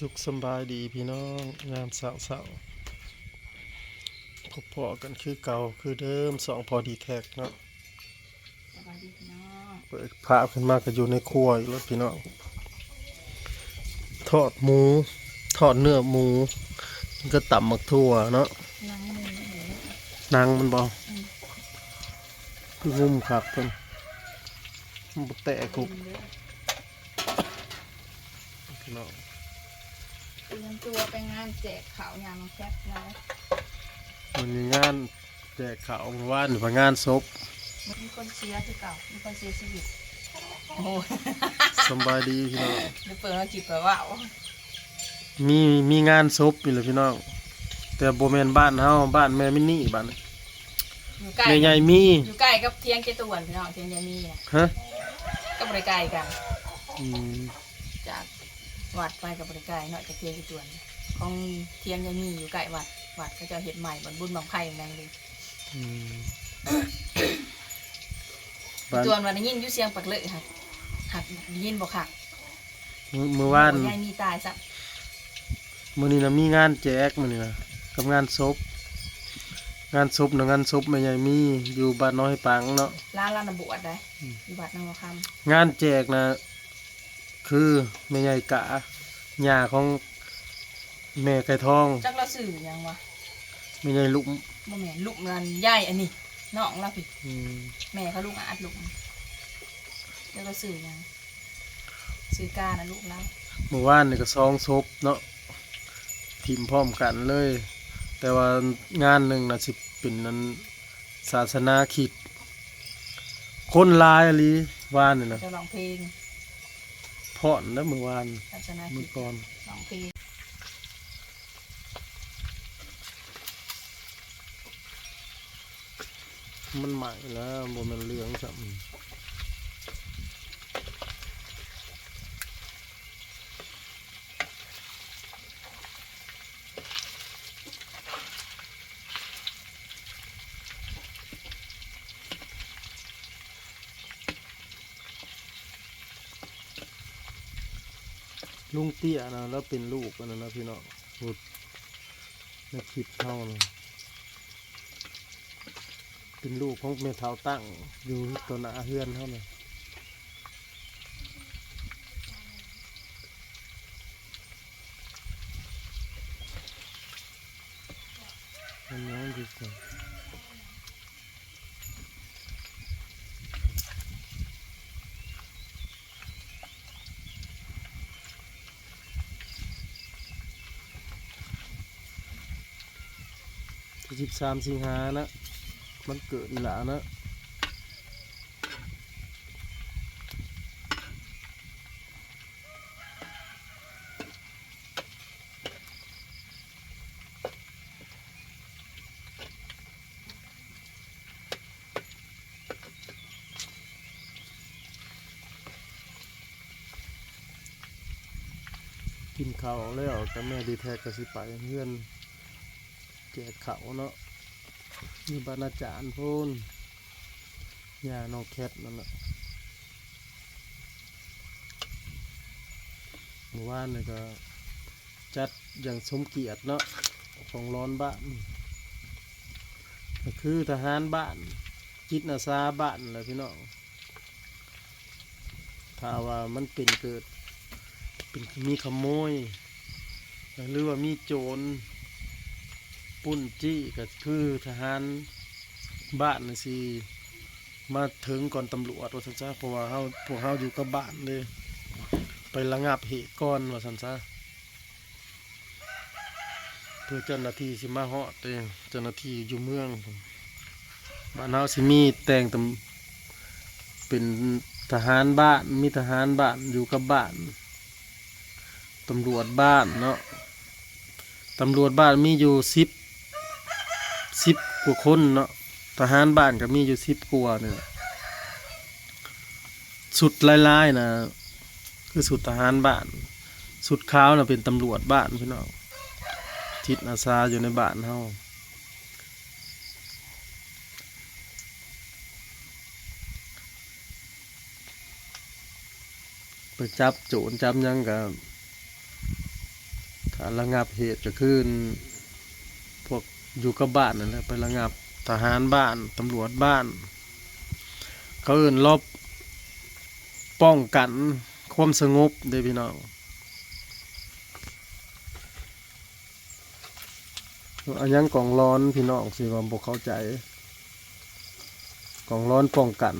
สุขสำบายดีพี่น้องงามสาวสาวพบพอกันคือเก่าคือเดิมสองพอดีแท็กเนาะสบายดีพี่น้องเปิดภาพขึ้นมาก็อยู่ในครัวอีกแล้วพี่น้องทอดหมู ทอดเนื้อหมูแล้วก็ตำหมักทั่วเนาะนั่งมือหนูนางมันบอคืองุ่มคักเพิ่นมันบ่แตะกุกกินเด้อพี่น้อง เตรียมตัวไปงานแจกข่าวยามแคปนะมันมีงานแจกข้าวเมื่อวานว่างานศพมีคนเชียร์คือเก่ามีคนเสียชีวิตโอ้ยสำบายดีพี่น้องเดี๋ยวเปิดมาจิบไปว่ามีมีงานศพอยู่เลยพี่น้องแต่โบแมนบ้านเฮาบ้านแม่มินนี่บ้านอยู่ใกล้แม่ใหญ่มีอยู่ใกล้กับเทียงเจตวนพี่น้องเทียงยามีอะฮะก็บริไกลกันอืมจาก วัดไปกับบริไกลเนาะจากเทียงเจตวนของเทียงยามีอยู่ใกล้วัด วัดก็จะเห็ดใหม่บนบุญบังไพ่อย่างนั้นเลยอืมบ้านจวนวันนี้ยินอยุ่เสียงปักเลยค่ะหักยินบอกหักมื้อมื้อวานยายมีตายซะมื้อนี้นะมีงานแจกมื้อนี้นะกับงานศพงานศพนะงานศพแม่ใหญ่มีอยู่บ้านน้อยปังเนาะร้านร้านระบวดได้อืมอยู่วัดนางคงานแจกนะ คือแม่ใหญ่กะย่าของแม่ไก่ทองำจักเราสื่อหยังวะแม่ใหญ่ลุกบ่แม่นลูกเงินย่ายอันนี้น้องเราผิดอืมแม่เขาลูกอาดลูกจักเราสื่อหยังสื่อกานะลูกเราเมื่อวานนี่ก็ซองศพเนาะทีมพร้อมกันเลย แต่ว่างานหนึ่งนะสิเป็นนั้นศาสนาคริด คนหลายอะลีวานนี่นะจะร้องเพลง พอนแล้วเมื่อวานศาสนาเมื่คิอดก่อนร้องเพลงมันใหม่แล้วบ่แมันเหลืองจับ ลุงเตี้ยนะแล้วเป็นลูกอันนั้นนะพี่น้องพูดในคลิปเท่านะเป็นลูกของแม่เท้าตั้งอยู่ตัวหน้าเฮือนเท่านั้นอันนั้นดีกว่า สิบสามสิงหานะ มันเกิดหละนะกินข้าวแล้วแต่แม่ดีแท้ก็สิไปเพื่อน แจกเขาเนาะมีบรรณาจารย์พูนยาน้องแคทนั่นแหละเมื่อวานนี่ก็จัดอย่างสมเกียรติเนาะของร้อนบ้านก็คือทหารบ้านจิตอาสาบ้านแหละพี่น้องถ้าว่ามันเป็นเกิดเป็นมีขโมยหรือว่ามีโจร ปุ้นจี้ก็คือทหารบ้านน่ะสิมาถึงก่อนตำรวจว่าสันซะเพราะว่าเฮาพวกเฮาอยู่กับบ้านเลยไประงับเหตุก่อนว่าสันซะเพื่อเจ้าหน้าที่สิมาฮอดเองเจ้าหน้าที่อยู่เมืองบ้านเฮาสิมีแต่งตำเป็นทหารบ้านมีทหารบ้านอยู่กับบ้านตำรวจบ้านเนาะตำรวจบ้านมีอยู่สิบ สิบกว่าคนเนาะทหารบ้านก็มีอยู่สิบกว่าเนี่ยสุดลายๆนะคือสุดทหารบ้าน สุดข้าวนะเป็นตำรวจบ้านพี่น้องทิศอาสาอยู่ในบ้านเฮาไปจับโจรจับยังกับการะงับเหตุก็คือพวก อยู่กับบ้านนั่นแหละไประงับทหารบ้านตำรวจบ้าน เขาเอื่นรบป้องกันความสงบเด้พี่น้องอันยังกล่องร้อนพี่น้องสิว่าบกเข้าใจกล่องร้อนป้องกัน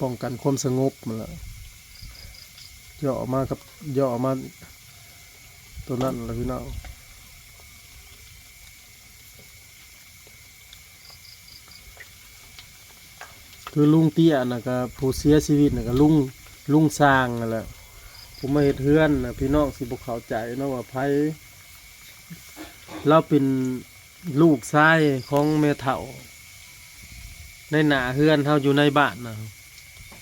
ป้องกันความสงบมันละย่อออกมากับย่อออกมาตัวนั้นละพี่น้อง คือลุงเตี้ยนะก็ผู้เสียชีวิตนะก็ลุงลุงสร้างนั่นแหละผมมาเห็ดเฮือนนะพี่น้องสิบกเข้าใจเนาะว่าไผเราเป็นลูกชายของแม่เฒ่า ในหนาเฮือนเฮาอยู่ในบ้านนะ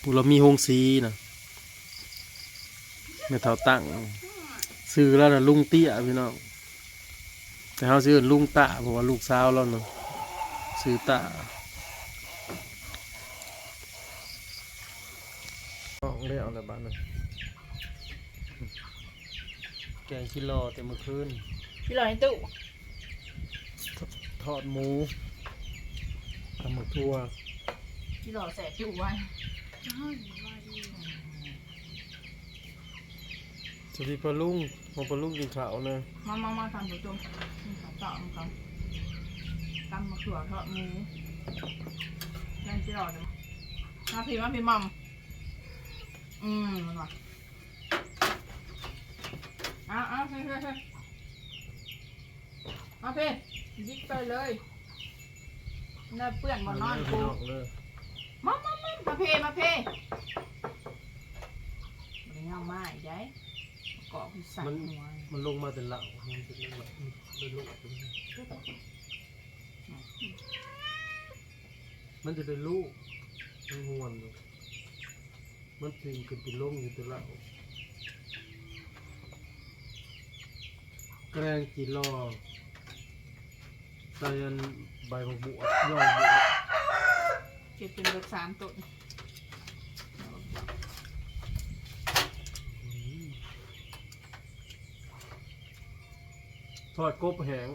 ปุเรามีโฮงสีนะแม่เฒ่าตั้งซื้อแล้วนะลุงเตี้ยพี่น้องแต่เฮาซื้อลุงตาเพราะว่าลูกสาวเราเนาะซื้อตาออก เรียกอะไรบ้านนะแกงกิโลแต่เมื่อคืนพี่ลอยในตู้ทอดหมูทำหมึกทั่วพี่ลอยแสบจู่ไว้สวัสดีปลาลุงมาปลาลุงกินข้าวนะมามามาทำผู้ชมนี่ขอต่อมครับตำมะเขือทอดหมูนั่นพี่ลอยเลยมาพี่มาพี่มัม อืมมันว่ะอ้าวอ้าวเฮ้ยเฮ้ยเฮ้ยมาพี่ยิกไปเลยน่าเปื้อนบนนอนกูเลยมามามามาเพมาเพมันเงาไม้ได้เกาะพิสันหัวมันลงมาแต่เหล่ามันเป็นเหล่าเป็นลูกมันจะเป็นลูกมันงวนอยู่ มันถึงขึ้นเป็นลงอยู่แต่เหล่าแกงกี่รอใส่อันใบมะบวบย่อยบวบเก็บเป็นเบอร์สามต้นทอดกบแห้ง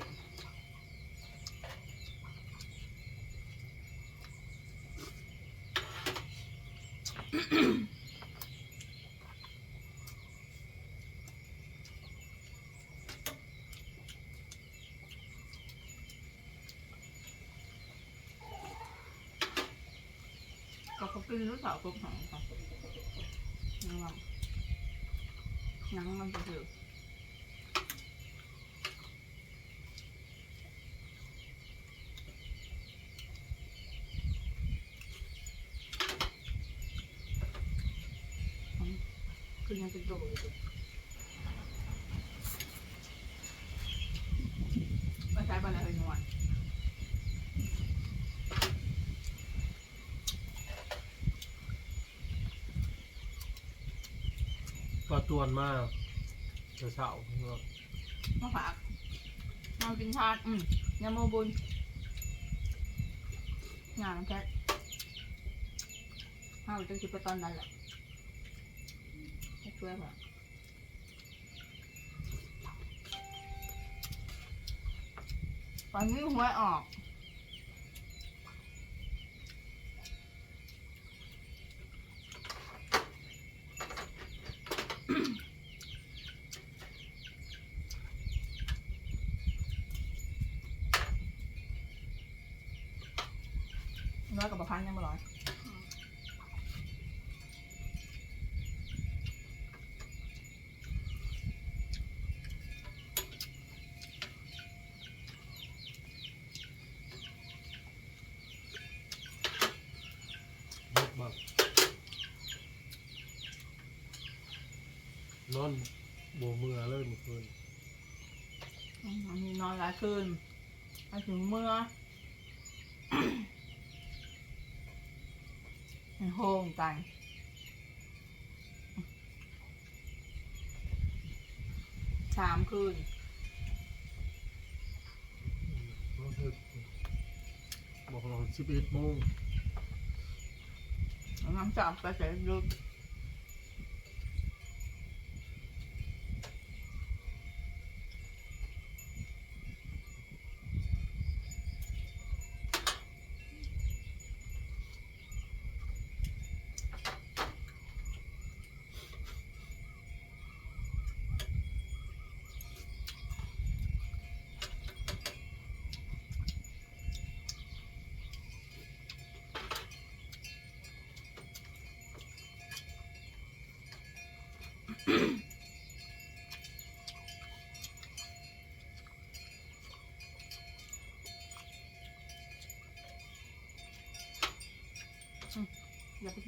นรู้สาวกบหางค่ะนังลำนหนังมันจะเดือดคือยังเป็นโดอยู่มาใช้ปลาอะไรหน่วย ปลาตวนมากเช้าเช้าเนาะมาฝากมากินทานอืมยำโมบุญงานแค่ห้าวจะคิดไปตอนนั้นแหละช่วยแบบตอนนี้หวยออก ร้อยกับพันยังไม่ร้อยเบิกบักนอนโบเมือเลยเมื่อคืนอืมอันนี้นอนหลายคืนมาถึงเมื่อ ใน โฮมกันสามคืนนอนเถอะบอกเราสิบเอ็ดโมงน้ำจับไปเสร็จยุด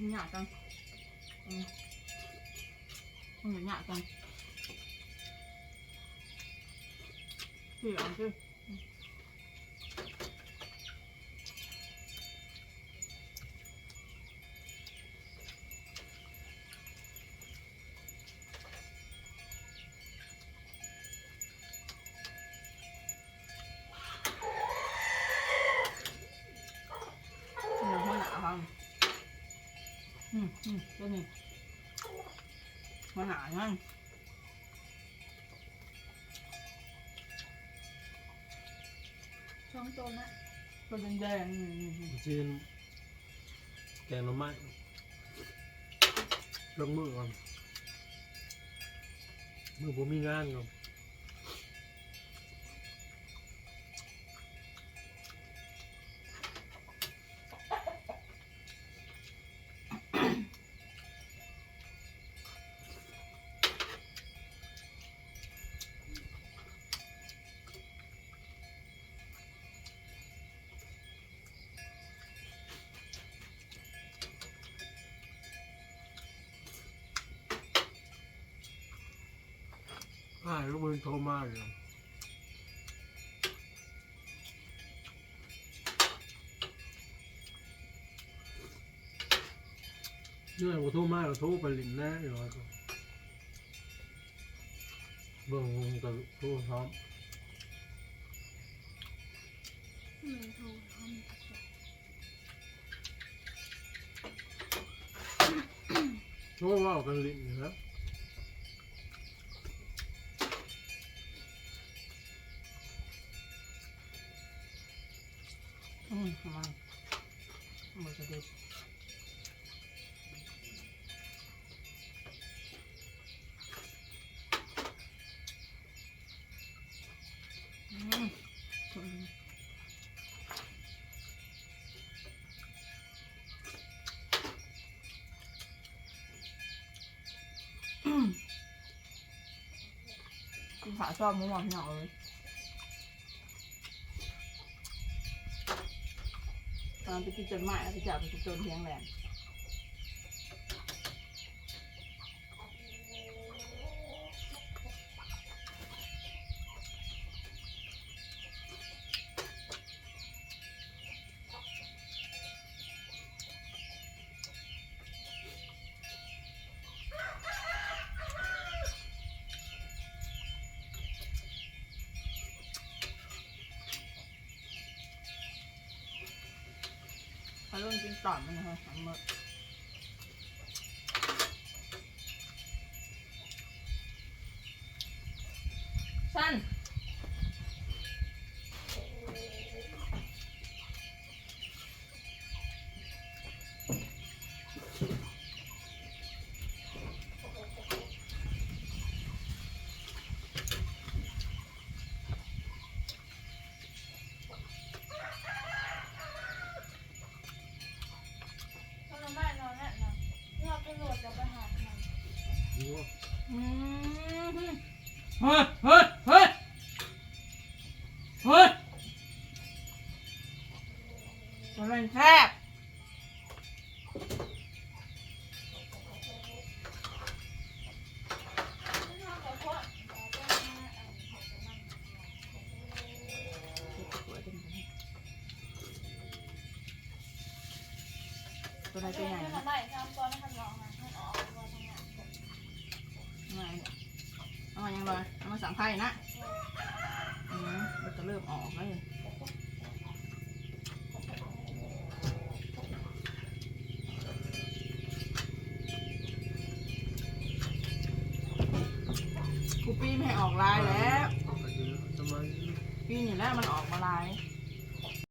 มันหยาบจั อืมอืมเจ้านี่หัวหนานั่นช่องตัวนะตัวแดงๆอืมอืมอืมจีนแกงหน่อไม้ลงมือก่อนมือผมมีงานก่อน อ่าลูกมือโทรมาอยู่นี่แหละผมโทรมาเราโทรไปลินแน่อยู่ว่าเบิ่งวงกับโทรพร้อมอืมโทรเขามีกระจกโทรว่ากันลินอยู่ มทำไมมันจะเด็ดอืมอืมกินขาชอบมุ้งหวานพี่น้องเลย ไปกินจนไม้แล้วไปจับไปกินจนเทียงแหลม ต่อมมันนะคะทั้งหมดสั้น ไม่นอนแน่นอนเราไปโหลดจะไปหามันนี่ว่าอืมเฮ้ยเฮ้ยเฮ้ย ตัวไหนไม่ตัวใหญ่ทำนะได้ทำก่อนทำลองนะให้ออกมาทำงานไม่เอามายังเลยเอามาสั่งไพ่นะอืมมันจะเริ่มออกแล้วเลยครูปีไม่ให้ออกลายแล้วทำไมปีนี่แหล้วมันออกมาลาย